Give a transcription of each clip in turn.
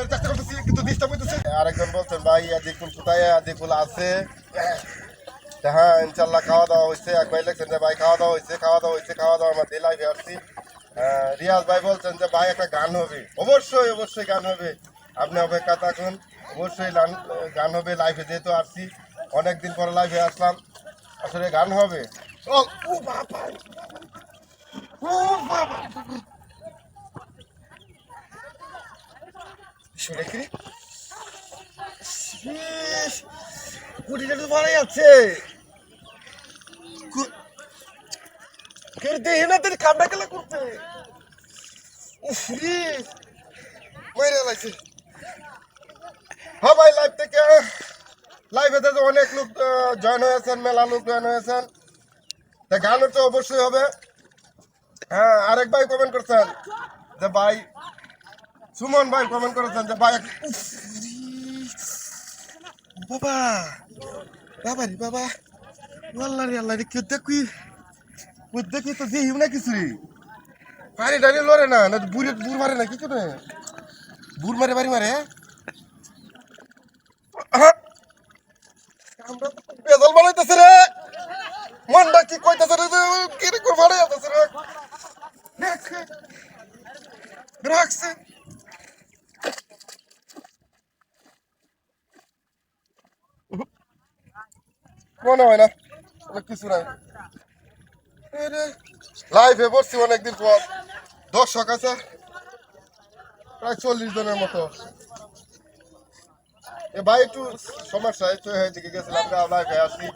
গানের চেষ্টা করতেছি, কিন্তু ডিস্টার্ব হইতেছে। আরেকজন বলছেন, ভাই, আদিকুল কোথায়? আদিকুল আছে। হ্যাঁ ইনশাল্লাহ খাওয়া দাওয়া হয়েছে এক ভাই যে, ভাই, খাওয়া দাওয়া হয়েছে খাওয়া দাওয়া হয়েছে খাওয়া দাওয়া আমার দিয়ে লাইভে আসছি। রিয়াজ ভাই বলছেন যে, ভাই, একটা গান হবে। অবশ্যই অবশ্যই গান হবে। আপনি অপেক্ষা থাকুন, অবশ্যই গান হবে লাইভে যেহেতু আসছি, অনেকদিন পরে লাইভে আসলাম। আসলে গান হবে। ও বাবা। ও বাবা। সেটা কি কুটিটা তো আছে কু- কেউ দেহে না তোর কামড়া খেলা করতে। উফ রে। মাইরে লাগছে হ্যাঁ ভাই লাইভ থেকে। লাইভে তো অনেক লোক জয়েন হয়েছেন, মেলা লোক জয়েন হয়েছেন। তা গানের তো অবশ্যই হবে। হ্যাঁ আরেক ভাই কমেন্ট করছেন যে, ভাই সুমন ভাই কমেন্ট করেছেন যে ভাই। বাবা বাবা রে বাবা। আল্লাহ রে আল্লাহ রে, কেউ দেখি দেখি তো দেহিও না কিছু রে। পানি টানি লড়ে না না বুড়ে, বুড় মারে না, কি করে? বুড় মারে, বাড়ি মারে। বেদল বানাইতেছে রে। মনটা কি কইতেছে রে কি করে মারে রে। রাখছে। মনে হয় না কিছু নাই। লাইভে বসছি অনেকদিন পর। দর্শক আছে প্রায় চল্লিশ জনের মতো। এ ভাই একটু সমস্যা একটু দিকে গেছিলাম লাইভে আসি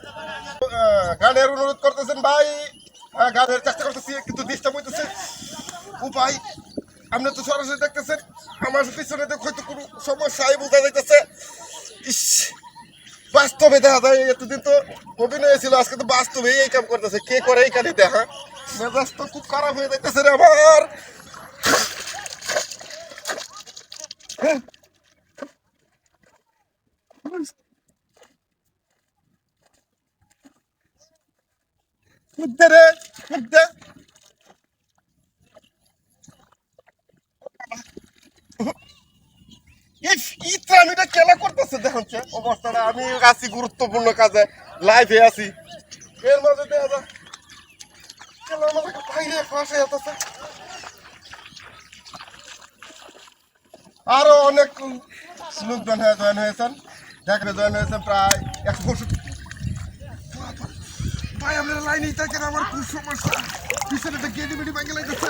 গানের অনুরোধ করতেছেন ভাই। আহ, গানের চেষ্টা করতেছি কিন্তু ডিস্টার্ব হইতেছে। ভাই আপনি তো সরাসরি দেখতেছেন আমার পিছনে তো হয়তো কোনো সমস্যাই বোঝা যাইতেছে। ইস। বাস্তবে দেখা যায়, এতদিন তো অভিনয় ছিল, আজকে তো বাস্তবে এই কাম করতেছে। কে করে এই কাজে দেখা? মেজাজ তো খুব খারাপ হয়ে যাইতেছে রে আমার। মুদ্দে রে মুদ্দে ইত্রামিটা কেলা করতেছে অবস্থাটা, আমি আছি গুরুত্বপূর্ণ কাজে লাইভে আছি। এর মাঝে দেখা আরও অনেক লোকজন হয়ে জয়েন হয়েছেন। দেখলে জয়েন হয়েছেন প্রায় একশো পঁয়ষট্টি ভাই আমরা লাইনে থাকেন, আমার খুব সমস্যা। পিছনে গেডি বেডি ভাঙে লাগতেছে